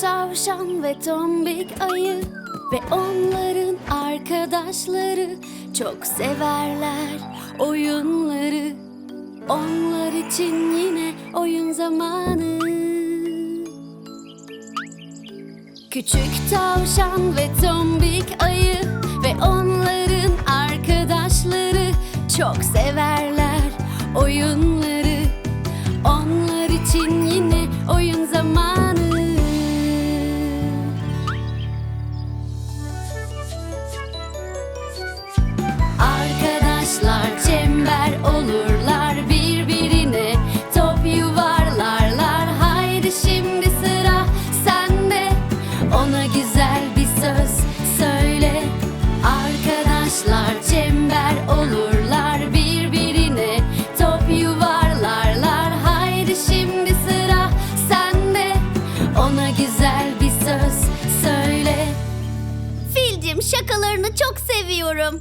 tavşan ve tombik ayı ve onların arkadaşları çok severler oyunları. Onlar için yine oyun zamanı. Küçük tavşan ve tombik ayı ve onların arkadaşları çok severler şakalarını çok seviyorum.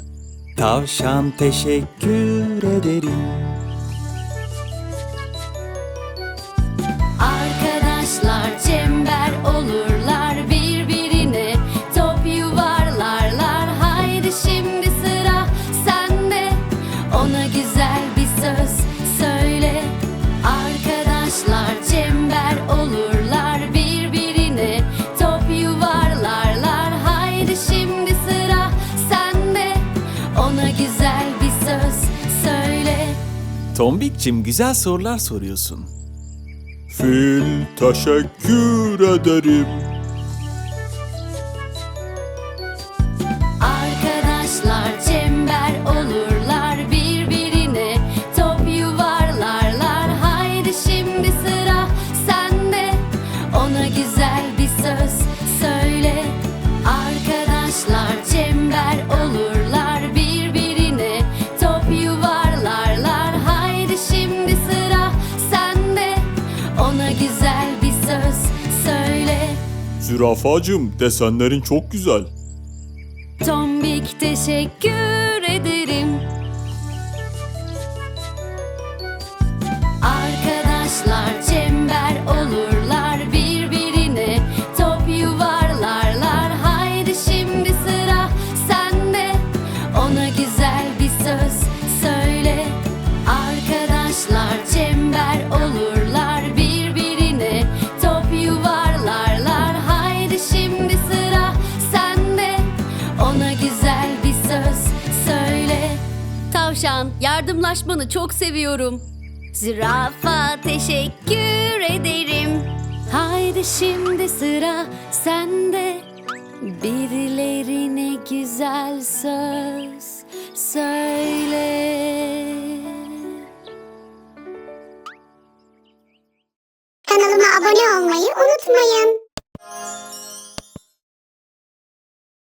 Tavşan teşekkür ederim. Arkadaşlar çember olurlar birbirine top yuvarlarlar. Haydi şimdi sıra sende. Ona güzel bir söz Ona güzel bir söz söyle. Tombikçim güzel sorular soruyorsun. Fil teşekkür ederim. Zürafacım desenlerin çok güzel. Tombik teşekkür yardımlaşmanı çok seviyorum. Zürafa, teşekkür ederim. Haydi şimdi sıra sende. Birilerine güzel söz söyle. Kanalıma abone olmayı unutmayın.